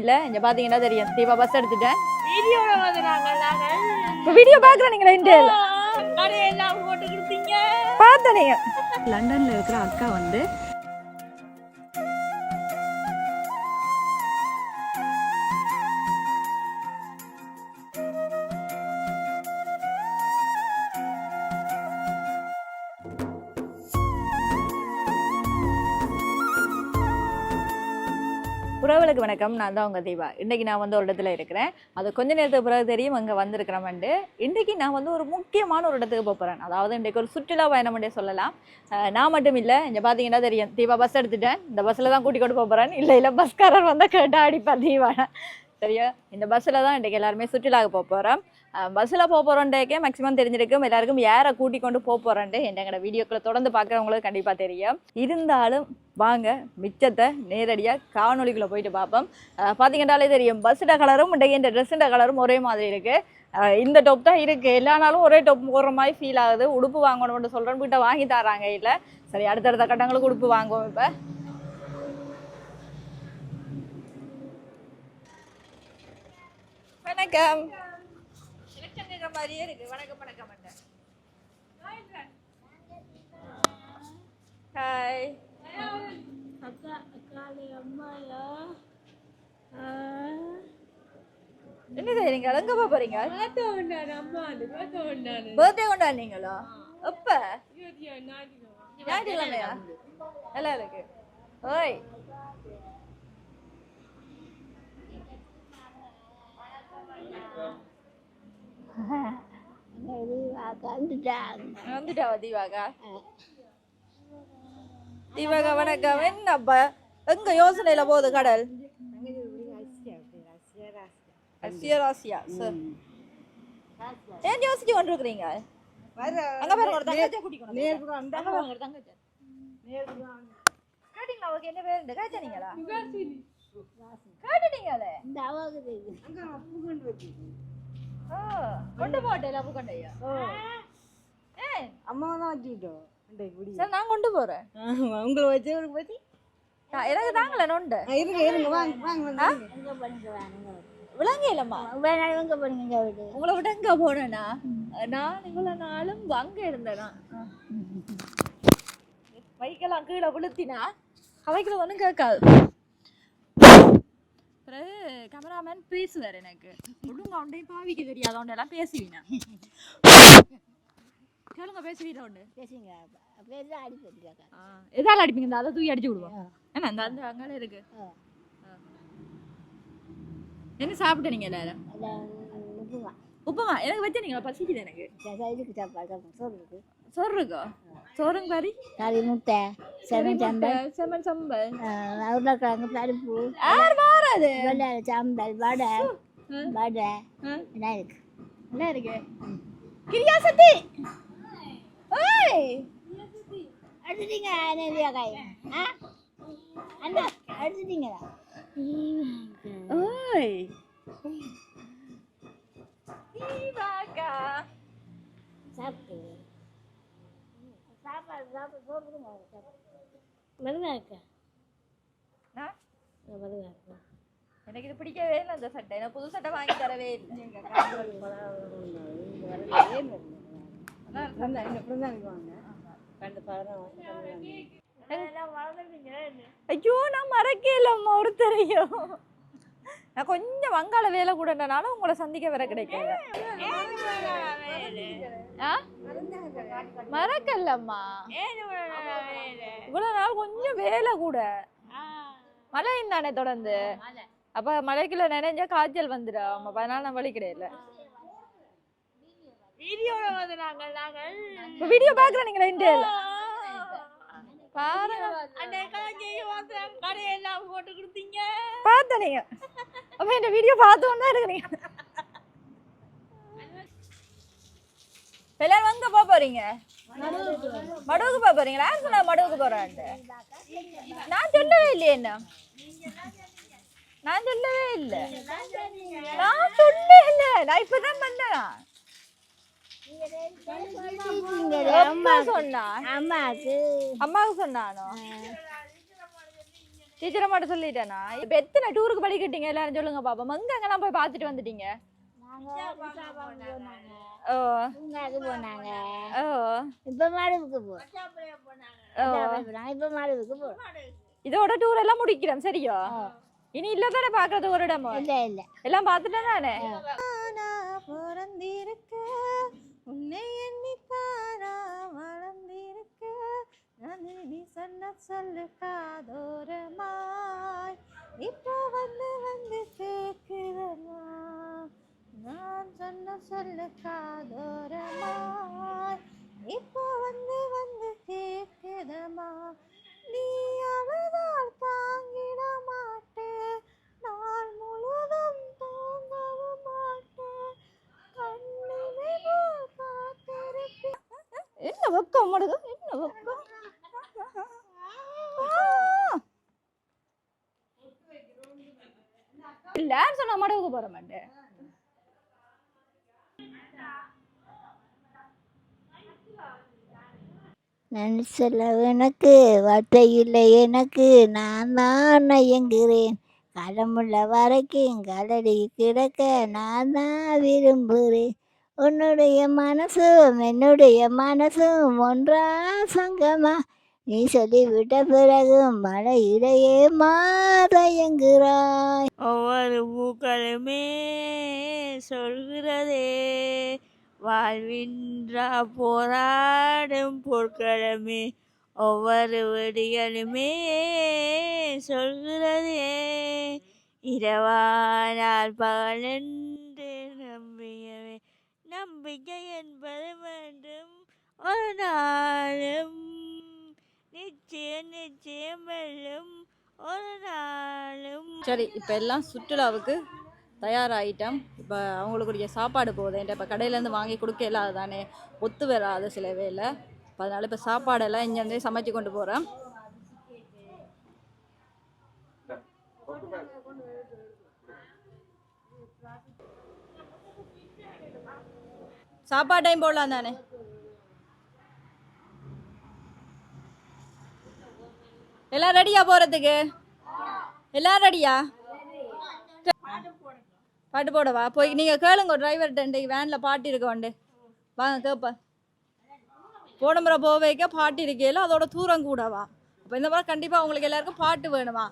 இல்ல இங்க பாத்தீங்கன்னா தெரியும். தீபா பஸ் எடுத்துட்டேன். நாங்கள் நாங்கள் வீடியோ கடையெல்லாம் போட்டு கொடுத்தீங்க. பார்த்தனீங்க லண்டன்ல இருக்கிற அக்கா வந்து உறவுகளுக்கு வணக்கம். நான் தான் உங்கள் தீபா. இன்றைக்கி நான் வந்து ஒரு இடத்துல இருக்கிறேன். அது கொஞ்ச நேரத்துக்கு பிறகு தெரியும் அங்கே வந்திருக்கிறோம்ண்டு இன்றைக்கி நான் வந்து ஒரு முக்கியமான ஒரு இடத்துக்கு போகிறேன் அதாவது இன்றைக்கு ஒரு சுற்றுலா பயணம் சொல்லலாம். நான் மட்டும் இல்லை இங்கே பார்த்தீங்கன்னா தெரியும். தீபா பஸ் எடுத்துட்டேன். இந்த பஸ்ஸில் தான் கூட்டி கொண்டு போகிறேன் இல்லை இல்லை பஸ்காரர் வந்தால் கேட்டால் அடிப்பா தீபா. சரியா? இந்த பஸ்ஸில் தான் இன்றைக்கி எல்லாருமே சுற்றுலாவுக்கு போக போகிறோம் பஸ்ஸில் போக போகிறோன்றக்கே மேக்ஸிமம் தெரிஞ்சிருக்கும். எல்லாருக்கும் யாரை கூட்டி கொண்டு போக போகிறேன்ட்டு எங்களோட வீடியோக்களை தொடர்ந்து பார்க்குறவங்களுக்கு கண்டிப்பாக தெரியும். இருந்தாலும் வாங்க மிச்சத்தை நேரடியாக காணொலிக்குள்ளே போயிட்டு பார்ப்போம் பார்த்தீங்கன்னாலே தெரியும் பஸ்ஸோட கலரும் இன்றைக்கு இந்த ட்ரெஸ்ஸோட கலரும் ஒரே மாதிரி இருக்குது இந்த டாப் தான் இருக்குது எல்லா நாளும் ஒரே டாப் போடுற மாதிரி ஃபீல் ஆகுது. உடுப்பு வாங்கணும்னு சொல்கிறேன் கிட்ட வாங்கி தராங்க இல்லை. சரி அடுத்தடுத்த கட்டங்களுக்கு உடுப்பு வாங்குவோம் இப்போ. வணக்கம். மாதிரியே இருக்கு. வணக்கம் வணக்கம் ஹாய் அக்கா அக்காலே அம்மாயா? என்ன செய்றீங்க எங்க போக போறீங்க? பார்த்த ஒன்றான் அம்மா அது ஒன்றான் பர்த்டே கொண்டாடுனீங்களா எப்ப? ஞாயிற்றுக்கிழமையா? நல்லா இருக்கு. ஓய். வந்துட்டா தீபாகா? தீபாகா வணக்கம். என்னப்பா? எங்க யோசனையில போகுது கடல்? ரஷ்யா சார் ஏன் யோசிச்சு கொண்டிருக்கிறீங்க அங்க பாருங்க ஒரு பாருங்க தங்கச்சி. கேட்டீங்களா ஓகே என்ன பேர்? கேட்டீங்களா? கேட்டுட்டீங்களே? ஓ கொண்டு போட்டேன் அப்பு கொண்டையா ஏன் அம்மா தான் வச்சுக்கிட்டோம் சரி நான் கொண்டு போறேன் உங்களை வச்சு உங்களுக்கு பத்தி எனக்கு தாங்களே நொண்டு இருங்க இருங்க வாங்க வாங்க விளங்க இல்லம்மா உங்களை விட எங்க போனேனா நான் இவ்வளவு நாளும் அங்க இருந்தேனா மைக்கெல்லாம் கீழே விழுத்தினா அவைக்குள்ள ஒன்றும் கேட்காது பிறகு கேமராமேன் பேசுவார் எனக்கு. ஒழுங்க அவன்டையும் பாவிக்க தெரியாத. அவன்டெல்லாம் பேசுவீனா? கேளுங்க பேசுவீங்க. உண்டு ஆ, எதால அடிப்பீங்க? இந்த அதை தூக்கி அடிச்சு விடுவோம். ஏன்னா அந்த அந்த அங்கே இருக்கு. என்ன சாப்பிட்டீங்க எல்லாரும்? உப்புமா எனக்கு வச்சீங்களா பசிக்குது எனக்கு. சோறு இருக்கோ சோறுங்க பாரி. கறி முட்டை செமன் சம்பல். செம்மன் சம்பல். உருளைக்கிழங்கு பருப்பு யார் வாராது வெள்ளை சம்பல் வடை வடை. என்ன இருக்கு? என்ன இருக்கு? கிரியாசக்தி. ஓய் எடுத்துட்டீங்க நேரியா காய் ஆ? அண்ணா எடுத்துட்டீங்களா ஓய் சாப்பாடு சாப்பிட்டு போடுங்க மெதுவாக இருக்கா நான் இருக்கா எனக்கு இது பிடிக்கவே இல்லை அந்த சட்டை எனக்கு புது சட்டை வாங்கி தரவே இல்லை ஐயோ நான் மறக்கலம்மா ஒருத்தரையும் நான் கொஞ்சம் வங்காள வேலை கூடனால உங்களை சந்திக்க வர கிடைக்கல? மறக்கலம்மா. இவ்வளவு நாள் கொஞ்சம் வேலை கூட. மழையும் தானே தொடர்ந்து? அப்ப மழைக்குள்ள நினைஞ்சா காய்ச்சல் வந்துடும். அதனால நான் வழி கிடையாது வீடியோ பாக்குறேன் நீங்களா இந்தியால? பாருங்க. அந்த வந்து அப்ப இந்த வீடியோ பார்த்து தான் இருக்கிறீங்க. எல்லாரும் எங்க போக போறீங்க? மடுவுக்கு போக போறீங்களா? யார் சொன்னா மடுவுக்கு போறான்ட்டு? நான் சொல்லவே இல்லையே என்ன? நான் சொல்லவே இல்லை. நான் சொல்லவே இல்லை. நான் இப்பதான் பண்ணேன் அம்மாவுக்கு சொன்னானோ? டீச்சரை மட்டும் சொல்லிட்டேனா? இப்போ எத்தனை டூருக்கு படிக்கட்டீங்க எல்லாரும் சொல்லுங்க பாப்போம். எங்க எங்கெல்லாம் போய் பார்த்துட்டு வந்துட்டீங்க. ஓ. பூங்காக்கு போனாங்க. ஓ. இப்ப மாடுவுக்கு போ. ஓ. இப்ப மாடுவுக்கு போ. இதோட டூர் எல்லாம் முடிக்கிறோம். சரியா? இனி இல்ல தானே பாக்குறது ஒரு இடமா இல்ல இல்ல. எல்லாம் பார்த்துட்டேன் தானே பிறந்திருக்க உன்னை எண்ணித்தானா வளர்ந்திருக்க. நந்தினி சொன்ன சொல்லு காதோரமாய் இப்போ வந்து வந்து கேட்கிறமா நான் சொன்ன சொல்லு நான் மடவுக்கு போற மாட்டேன் நினைச்சல எனக்கு வார்த்தை இல்லை எனக்கு நான் தான் இயங்குகிறேன் கடமுள்ள வரைக்கும் காலடி கிடக்க நான் தான் விரும்புகிறேன் உன்னுடைய மனசும் என்னுடைய மனசும் ஒன்றா சங்கமா நீ சொல்லிவிட்ட பிறகு பிறகும் இடையே மாதயங்குறாய் ஒவ்வொரு பூக்களுமே சொல்கிறதே வாழ்வின்றா போராடும் பொருட்களுமே ஒவ்வொரு வெடிகளுமே சொல்கிறதே. இரவானால் பகலென்று நம்பியவே நம்பிக்கை என்பது வேண்டும். ஒரு நாளும் நிச்சயம் நிச்சயம் ஒரு நாளும். சரி இப்போ எல்லாம் சுற்றுலாவுக்கு தயாராகிட்டோம் இப்போ அவங்களுக்குரிய சாப்பாடு போகுது. என்கிட்ட இப்போ கடையிலேருந்து வாங்கி கொடுக்க இல்லாத தானே ஒத்து வராது சில வேலை இப்போ அதனால் இப்போ சாப்பாடெல்லாம் இங்கேருந்தே சமைச்சு கொண்டு போகிறேன் சாப்பாடு டைம் போடலாம் தானே எல்லாம் ரெடியா போகிறதுக்கு எல்லாம் ரெடியா பாட்டு போடவா? போய் நீங்கள் கேளுங்க டிரைவர்கிட்ட இன்றைக்கு வேனில் பாட்டு இருக்க வந்து வாங்க கேப்ப. போடம்புற போக பாட்டு இருக்கையில அதோட தூரம் கூடவா? அப்போ இந்த மாதிரி கண்டிப்பாக உங்களுக்கு எல்லாருக்கும் பாட்டு வேணுமா?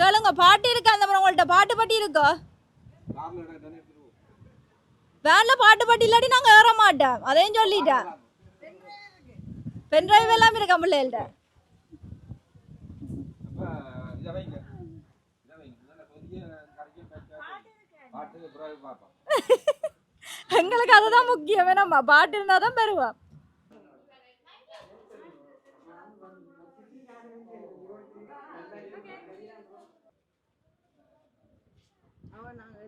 கேளுங்க பாட்டு இருக்கா அந்த மாதிரி உங்கள்கிட்ட பாட்டு பட்டி இருக்கோ? வேனில் பாட்டு பட்டி இல்லாட்டி நாங்கள் ஏற மாட்டோம். அதையும் சொல்லிட்டேன். பென் டிரைவ் எல்லாம் இருக்கா பிள்ளைகள்கிட்ட எங்களுக்கு அதுதான் முக்கியம். வேணாமா பாட்டு இருந்தால் தான் பெறுவோம். அவன் நாங்கள்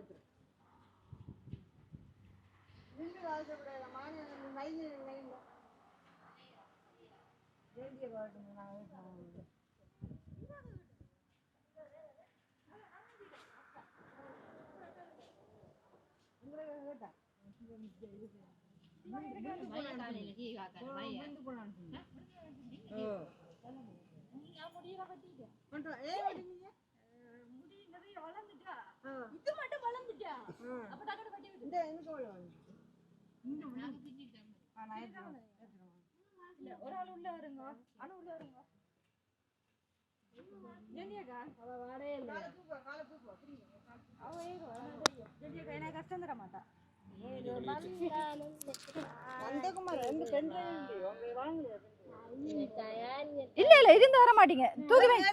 ஏற்றுறோம் நின்று வாழ்க்கை மாநில நைந்து நைந்து வேண்டிய பாட்டு நாங்கள் இந்த நான் ஒரு ஆள் உள்ள வருங்க அனு உள்ள வருங்க எனக்கு கஷ்டம் தர மாட்டா இல்ல இல்ல இருந்து வர மாட்டீங்க. தூக்கி வைங்க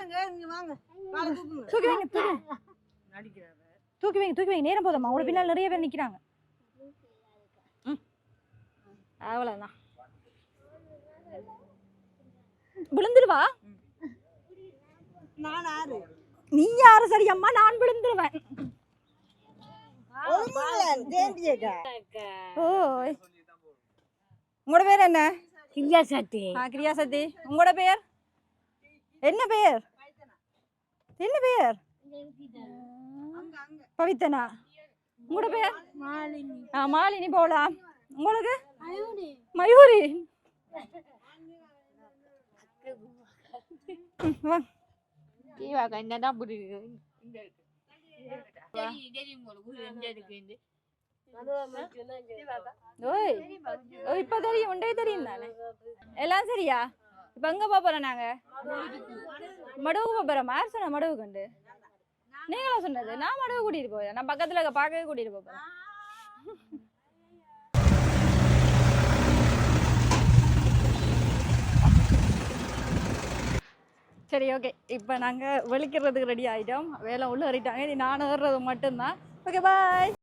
தூக்கி வைங்க தூக்கி வைங்க. தூக்கி வைங்க தூக்கி வைங்க நேரம் போதுமா உங்களை பின்னால் நிறைய பேர் நிக்கிறாங்க. அவ்வளவுதான். விழுந்துருவா? நான் ஆறு. நீ யாரு சரி அம்மா? நான் விழுந்துருவேன். உங்களோட பேர் என்ன? கிரியா சட்டி ஆ கிரியா சத்தி. உங்களோட பேர்? என்ன பேர்? என்ன பேர்? பவித்தனா. உங்களோட பேர்? மாலினி. ஆ மாலினி போலாம் உங்களுக்கு? மயூரி. ம், வா தீவாக்கா இந்த தான் புரியுது? ஓய் ஓ இப்போ தெரியும் உண்டே தெரியும் தானே? எல்லாம் சரியா? இப்போ எங்கே போக போகிறோம் நாங்கள் மடுவுக்கு போக போகிறோம் யார் சொன்ன மடுவு கண்டு நீங்களா சொன்னது. நான் மடுவு கூட்டிகிட்டு போகிறேன் நான் பக்கத்தில் பார்க்கவே கூட்டிகிட்டு போகிறேன் சரி ஓகே இப்போ நாங்கள் வெளிக்கிறதுக்கு ரெடி ஆகிட்டோம் வேலை உள்ள ஏறிட்டாங்க. இனி நான் ஏறுறது மட்டும்தான். ஓகே பாய்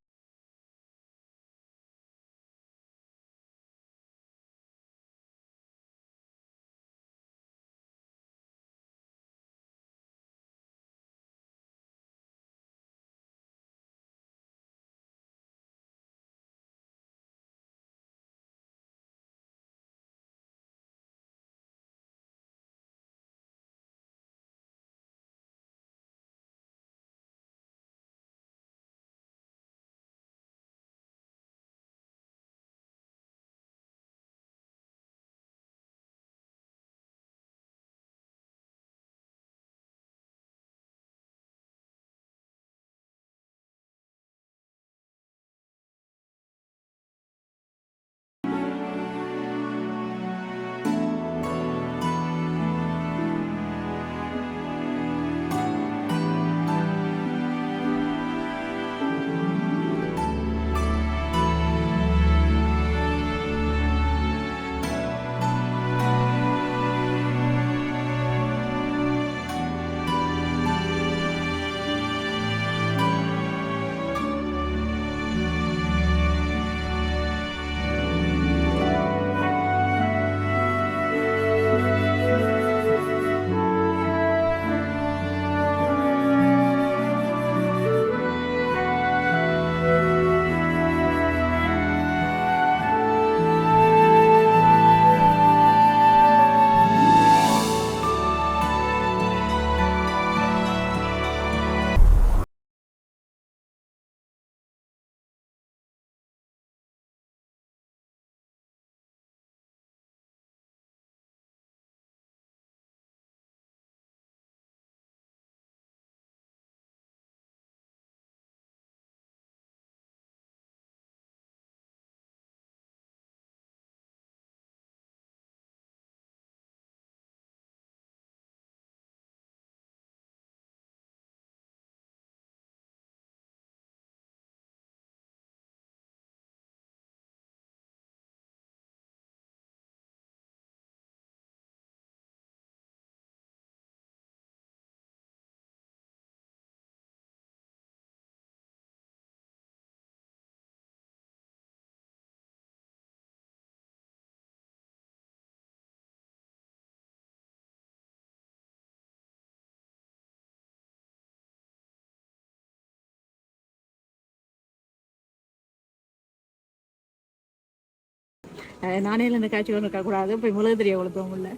நானே இந்த காட்சி ஒன்று இருக்கக்கூடாது. போய் மெழுகுதிரியை கொளுத்தவும் இல்லை.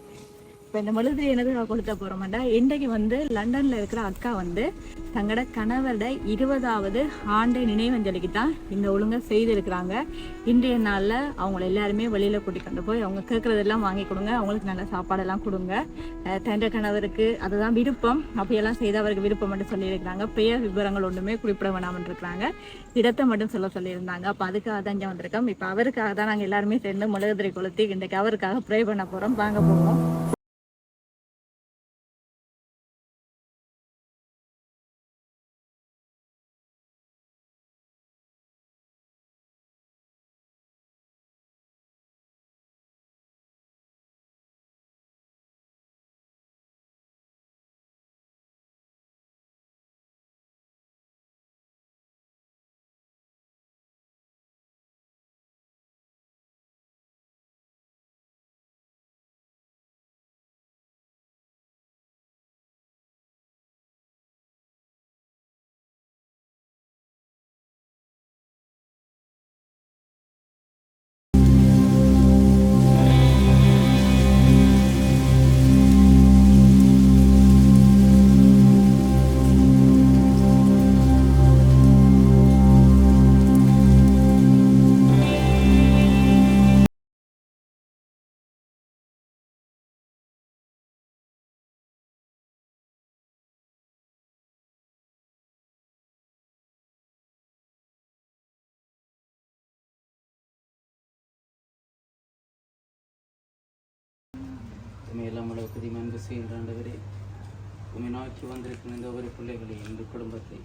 இப்போ இந்த மெழுகுதிரி எனது கொளுத்த போகிறோம்டா இன்றைக்கு வந்து லண்டனில் இருக்கிற அக்கா வந்து தங்களோட கணவரோட இருபதாவது ஆண்டு நினைவஞ்சலிக்கு தான் இந்த ஒழுங்கை செய்திருக்கிறாங்க. இன்றைய நாளில் அவங்கள எல்லாருமே வெளியில் கூட்டிகிட்டு கொண்டு போய் அவங்க கேட்குறதெல்லாம் வாங்கி கொடுங்க. அவங்களுக்கு நல்ல சாப்பாடெல்லாம் கொடுங்க. தண்டை தண்ட கணவருக்கு அதுதான் விருப்பம். அப்படியெல்லாம் செய்து அவருக்கு விருப்பம் மட்டும் சொல்லியிருக்கிறாங்க. பெயர் விவரங்கள் ஒன்றுமே குறிப்பிட வேணாம்னு இருக்கிறாங்க. இடத்தை மட்டும் சொல்ல சொல்லியிருந்தாங்க. அப்போ அதுக்காக தான் இங்கே வந்திருக்கோம். இப்போ அவருக்காக தான் நாங்கள் எல்லாருமே சேர்ந்து மிளகுதிரை கொளுத்தி இன்றைக்கு அவருக்காக ப்ரே பண்ண போகிறோம் வாங்க போவோம். கிருபை செய்கின்ற ஆண்டவரே உண்மை நோக்கி வந்திருக்கும் இந்த ஒவ்வொரு பிள்ளைகளை இந்த குடும்பத்தை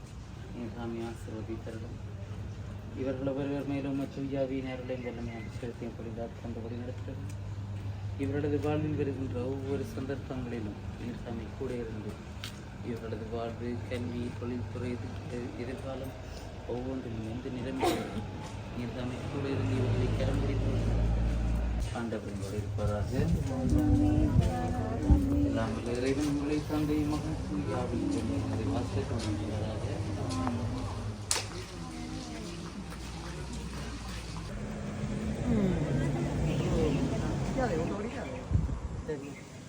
என் சாமி ஆசீர்வதித்தருளும். இவர்கள் ஒருவர் மேலும் தூயாவியினர்களையும் வல்லமையாக செலுத்திய பொழுதாக கண்டபடி நடத்துகிறது இவர்களது வாழ்வில் வருகின்ற ஒவ்வொரு சந்தர்ப்பங்களிலும் நீர் சாமி கூட இருந்து இவர்களது வாழ்வு கல்வி தொழில்துறை எதிர்காலம் ஒவ்வொன்றிலும் எந்த நிலைமையிலும் நீர் சாமி கூட இருந்து இவர்களை கரம் பிடித்து ஆண்டவர்களோடு இருப்பதாக எல்லாம் இறைவன் உங்களை தந்தை மகன் யாவின் அதை வாசிக்க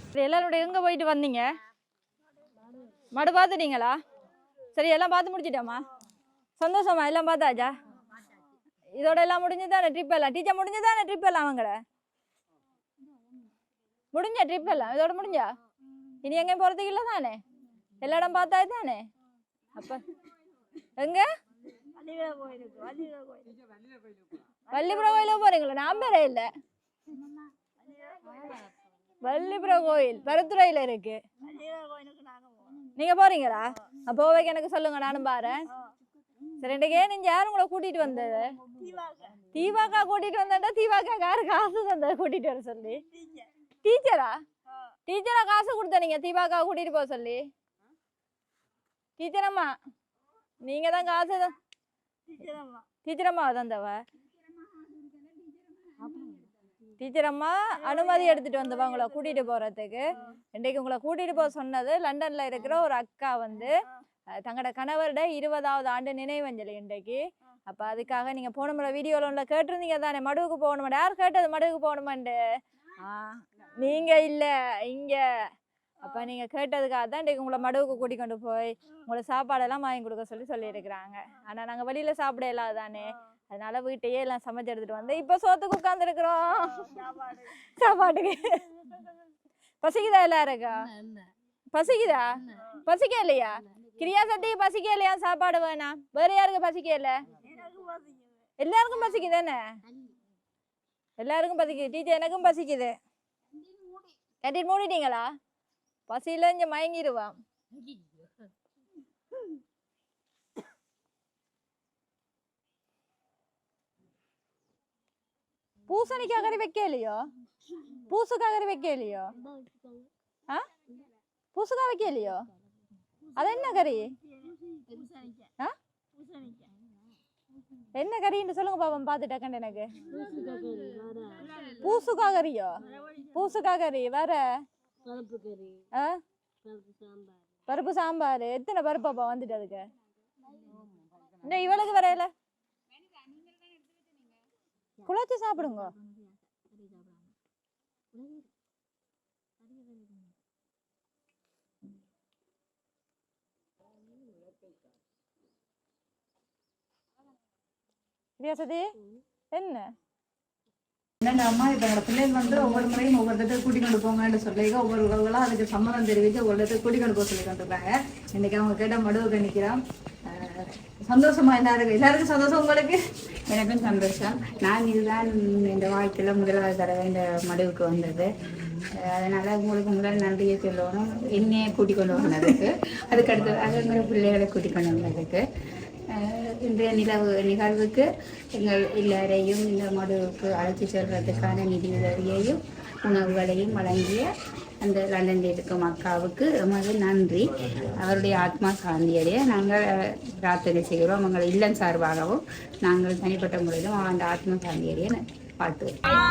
சரி எல்லாரோட எங்க போயிட்டு வந்தீங்க? மடு பார்த்துட்டீங்களா சரி எல்லாம் பார்த்து முடிச்சிட்டோமா? சந்தோஷமா? எல்லாம் பார்த்தாச்சா? இதோட எல்லாம் முடிஞ்சுதானே ட்ரிப் எல்லாம்? டீச்சர் முடிஞ்சதானே ட்ரிப் எல்லாம் அவங்கள? முடிஞ்ச ட்ரிப் எல்லாம். இதோட முடிஞ்சா? இனி எங்கேயும் போகிறதுக்கு இல்லை தானே? எல்லா இடம் பார்த்தா தானே? அப்போ எங்க? வள்ளிபுரம் கோயிலுக்கு போறீங்களா? நான் பேரே இல்லை. வள்ளிபுரம் கோயில் பருத்துறையில இருக்கு. நீங்க போறீங்களா? அப்போ எனக்கு சொல்லுங்க நானும் பாறேன். சரி இன்றைக்கு நீங்க யாரும் உங்களை கூட்டிட்டு வந்தது? தீபாக்கா கூட்டிட்டு வந்தா தீபாக்கா யாரு காசு தந்தது கூட்டிட்டு வர சொல்லி. டீச்சரா? டீச்சரா காசு கொடுத்த நீங்க தீபாக்கா கூட்டிட்டு போக சொல்லி. டீச்சர் அம்மா நீங்க தான் காசு தான் டீச்சர் அம்மா தந்தவ டீச்சர் அம்மா அனுமதி எடுத்துட்டு வந்தவா உங்களை கூட்டிட்டு போறதுக்கு. இன்றைக்கு உங்களை கூட்டிட்டு போக சொன்னது லண்டன்ல இருக்கிற ஒரு அக்கா வந்து தங்களோட கணவரோட இருபதாவது ஆண்டு நினைவஞ்சலி இன்றைக்கு. அப்ப அதுக்காக நீங்க போன முறை வீடியோல உள்ள கேட்டிருந்தீங்க தானே மடுவுக்கு போகணுமா யார் கேட்டது மடுவுக்கு போகணுமாண்டு ஆ. நீங்க இல்ல இங்க. அப்ப நீங்க கேட்டதுக்காக தான் இன்றைக்கு உங்களை மடுவுக்கு கூட்டி கொண்டு போய் உங்களை சாப்பாடெல்லாம் வாங்கி கொடுக்க சொல்லி சொல்லியிருக்கிறாங்க. ஆனா நாங்க வெளியில சாப்பிட இல்லாத தானே. அதனால வீட்டையே எல்லாம் சமைச்சு எடுத்துட்டு வந்து இப்ப சோத்துக்கு உட்காந்துருக்குறோம் சாப்பாட்டுக்கு. பசிக்குதா எல்லாருக்கா பசிக்குதா? பசிக்க இல்லையா? கிரியா சட்டிக்கு பசிக்க இல்லையா? சாப்பாடு வேணாம் வேற யாருக்கு பசிக்க இல்ல? எல்லாருக்கும் பசிக்குது என்ன எல்லாருக்கும் பசிக்குது. டீச்சர் எனக்கும் பசிக்குது. கட்டிட்டு மூடிட்டீங்களா பசியில இங்க மயங்கிடுவான் பூசணிக்காய் கறி வைக்கலையோ பூசுக்காய் கறி வைக்கலையோ ஆ பூசுக்காய் வைக்கலையோ அது என்ன கறி ஆ என்ன கறின்னு சொல்லுங்க பாப்போம் பார்த்துட்டு டக்குன்னு எனக்கு பூசுக்காய் கறியோ பூசுக்காய் கறி. வேற பருப்பு சாம்பார். எத்தனை பருப்பாப்பா வந்துட்டு அதுக்கு? இந்த இவளுக்கு வரையில. குழச்சி சாப்பிடுங்க. சதி என்ன? அம்மா இப்போ என்னோட பிள்ளைங்க வந்து ஒவ்வொரு முறையும் ஒவ்வொரு இடத்துக்கு கூட்டிக் கொண்டு போங்கன்னு சொல்லி ஒவ்வொரு உறவுகளாக அதுக்கு சம்மதம் தெரிவித்து ஒவ்வொரு இடத்துக்கு கூட்டிக் கொண்டு போக சொல்லி கொண்டிருக்காங்க இன்னைக்கு அவங்க கேட்ட மடுவுக்கு நிற்கிறோம் சந்தோஷமா எல்லாருக்கும் எல்லாருக்கும் சந்தோஷம் உங்களுக்கு? எனக்கும் சந்தோஷம். நான் இதுதான் இந்த வாழ்க்கையில் முதலாவது தடவை இந்த மடுவுக்கு வந்தது. அதனால உங்களுக்கு முதல் நன்றியை சொல்லணும். என்னையை கூட்டிக் கொண்டு வந்ததுக்கு. அதுக்கு அதுங்கிற பிள்ளைகளை கூட்டிக் கொண்டு வந்ததுக்கு. இன்றைய நிலவு நிகழ்வுக்கு எங்கள் எல்லாரையும் இந்த மடுவுக்கு அழைச்சி செல்வதற்கான நிதி உதவியையும் உணவுகளையும் வழங்கிய அந்த லண்டனில் இருக்கும் அக்காவுக்கு எமது நன்றி அவருடைய ஆத்மா சாந்தியடைய நாங்கள் பிரார்த்தனை செய்கிறோம் எங்கள் இல்லம் சார்பாகவும் நாங்கள் தனிப்பட்ட முறையிலும் அந்த ஆத்மா சாந்தியடைய வாழ்த்துகிறோம்